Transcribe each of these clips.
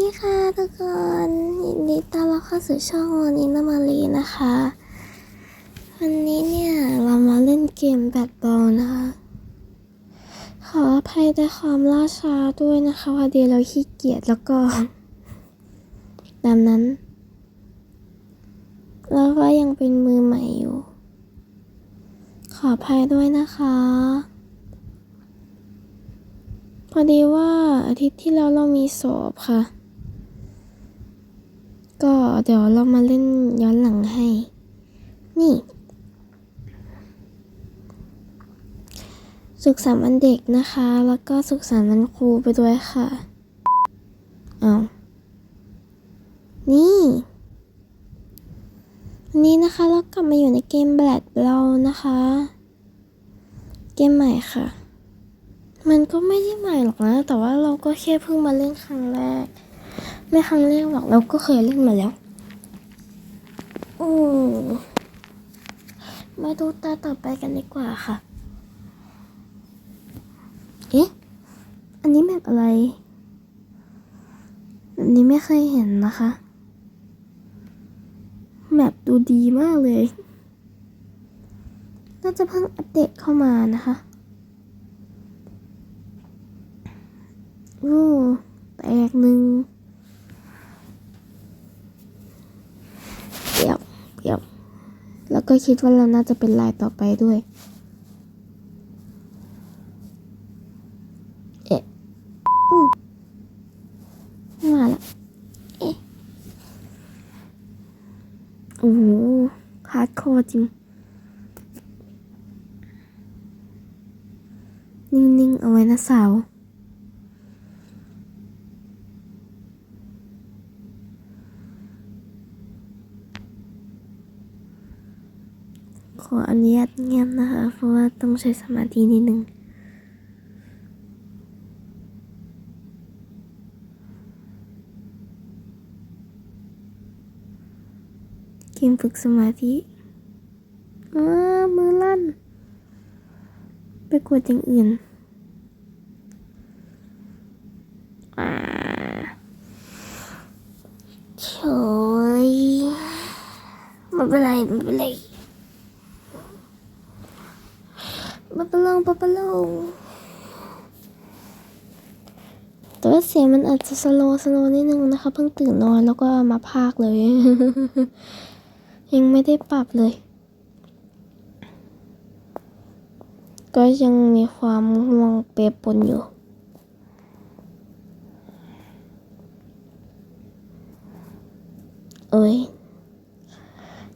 ดีค่ะทุกคนยินดีต้อนรับเข้าสู่ช่องวันนี้นามารีนะคะ วันนี้เนี่ยเรามาเล่นเกมแบดบอลนะคะ ขออภัยในความล่าช้าด้วยนะคะพอดีเราขี้เกียจแล้วก็ตามนั้น แล้วก็ยังเป็นมือใหม่อยู่ ขออภัยด้วยนะคะพอดีว่าอาทิตย์ที่แล้วเรามีสอบค่ะ เดี๋ยวเรามาเล่นย้อนหลังให้ นี่ สุขสันต์วันเด็กนะคะ แล้วก็สุขสันต์วันครูไปด้วยค่ะเอานี่วันนี้นะคะ เรากลับมาอยู่ในเกมแบดเรานะคะ เกมใหม่ค่ะ มันก็ไม่ได้ใหม่หรอกนะ แต่ว่าเราก็แค่เพิ่งมาเล่นครั้งแรก ไม่ครั้งแรกหรอกเราก็เคยเล่นมาแล้ว มาดูตาต่อไปกันดีกว่าค่ะ เอ๊ะ อันนี้แบบอะไรแบบนี้ไม่เคยเห็นนะคะ แมปดูดีมากเลย น่าจะเพิ่งอัปเดตเข้ามานะคะโอ้แตกหนึ่งเปียบเปียบ แล้วก็คิดว่าเราน่าจะเป็นลายต่อไปด้วย เอ๊ะมมาละเอ๊ะโอ้โหฮาร์ดคอร์จริง นิ่ง ๆ เอาไว้นะสาว ออนุญาตเงียบนะคะ เพราะว่าต้องใช้สมาธินิดนึงเกมฝึกสมาธิอ้ามือลั่น ไปกดอย่างอื่นอ่าโฉยไม่เป็นไรไม่เป็นไรปะปะลงปะปะล งแต่ว่าเสียงมันอาจจะสโลสโลนิดนึงนะคะ เพิ่งตื่นนอนแล้วก็มาพากเลย ยังไม่ได้ปรับเลย ก็ยังมีความห่วงเปรปนอยู่เอ้ย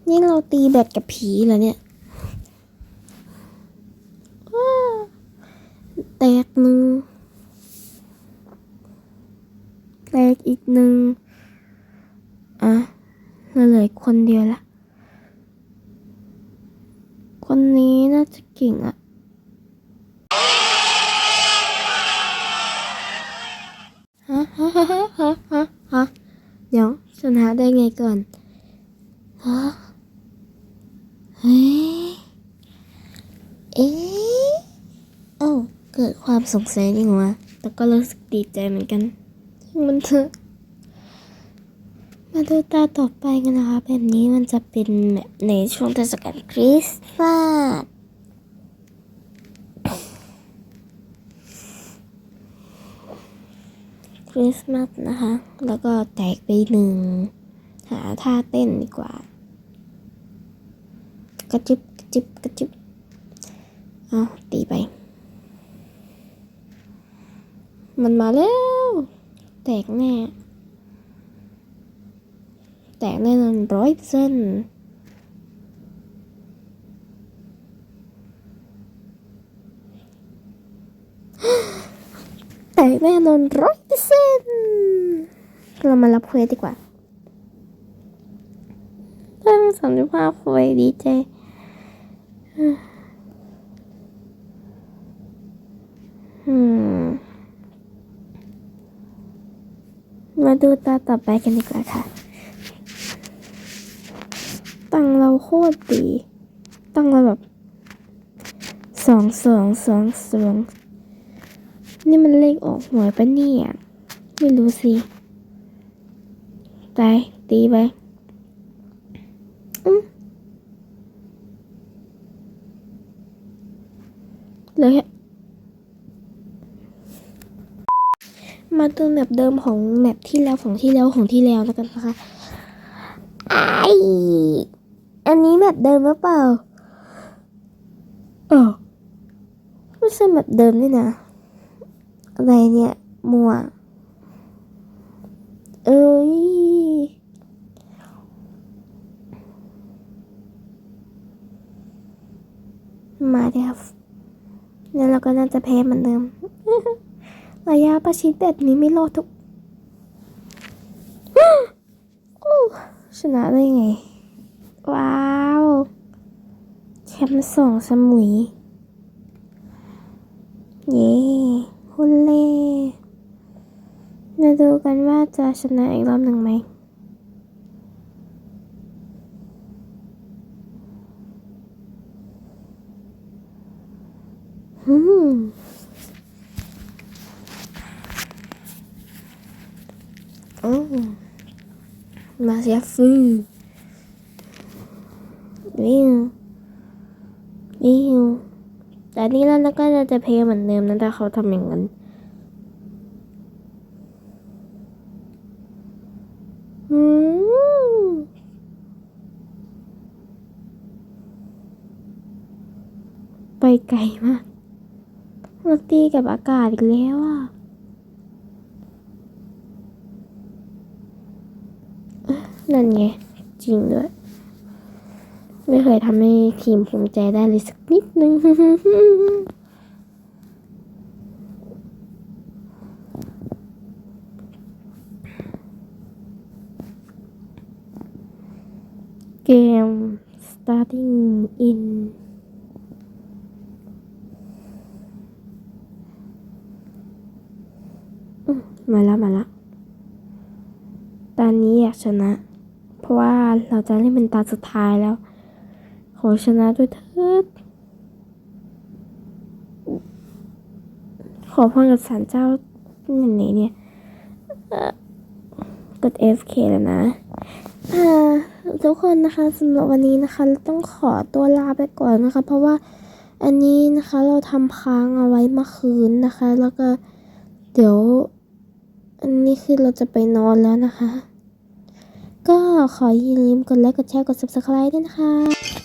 นี่เราตีแบตกับผีเหรอเนี่ยว้าแตกหนึ่งแตกอีก หนึ่งอะเราเหลือคนเดียวละคนนี้น่าจะเก่งอะฮะฮะฮะฮะฮะฮะเดี๋ยวชนะได้ไงก่อนฮะเฮ้เอ๊เอ้าเกิดความสงสัยนี่หว่าแต่ก็รู้สึกดีใจเหมือนกันช่มันเถอะ มาดูตาต่อไปกันนะคะ แบบนี้มันจะเป็นแบบในช่วงเทศกาลคริสต์มาสคริสต์มาสนะคะ แล้วก็แตกไปหนึ่ง หาท่าเต้นดีกว่า กระจิบกระจิบกระจิบเอาตีไป มันมาแล้ว แตกแน่ แตกแน่นอนร้อยเปอร์เซ็นแตกแน่นอนร้อยเปอร์เซ็นเรามารับเควสดีกว่าเพิ่มสามสิบห้าเควสดีใจอืมมาดูตาต่อไปกันดีกว่าค่ะ ตราโคตรดีตังเราแบบสองสองสองสองนี่มันเลขออกหวยปะเนี่ย ไม่รู้สิตายตีไปอืมเลยมาตัวแมปเดิมของแมปที่แล้วของที่แล้วของที่แล้วแล้วกันนะคะไอ อันนี้แมปเดิมหรือเปล่าเออไม่ใช่แมปเดิมนี่นะ อะไรเนี่ยมัวเอ้ยมาเดี๋ยวแล้วเราก็น่าจะแพ้เหมือนเดิม ระยะประชิดแบบนี้ไม่รอดทุกชนะได้ไง ว้าวแชมป์สองสมุย เย้ฮุนเล่มาดูกันว่าจะชนะอีกรอบหนึ่งไหมอืมอ้มาเสียฟื วิววิวแต่นี่แล้วก็จะเพลเหมือนเดิมนะแต่เขาทำอย่างนั้นอืมไปไกลมากมาตีกับอากาศอีกแล้วอะนั่นไงจริงด้วย ไม่เคยทำให้ทีมภูมิใจได้เลยสักนิดนึงเกม starting in มมาแล้วมาแล้ว ตอนนี้อยากชนะ เพราะว่าเราจะเล่นเป็นตาสุดท้ายแล้ว ขอชนะด้วยเถิด ขอพรกับศาลเจ้าไหนเนี่ยเอ่อกด FK แล้วนะอ่าทุกคนนะคะสำหรับวันนี้นะคะ ต้องขอตัวลาไปก่อนนะคะ เพราะว่าอันนี้นะคะเราทำค้างเอาไว้เมื่อคืนนะคะ แล้วก็เดี๋ยว อันนี้คือเราจะไปนอนแล้วนะคะ ก็ขออย่าลืมกดไลค์กดแชร์กด subscribe ด้วยนะคะ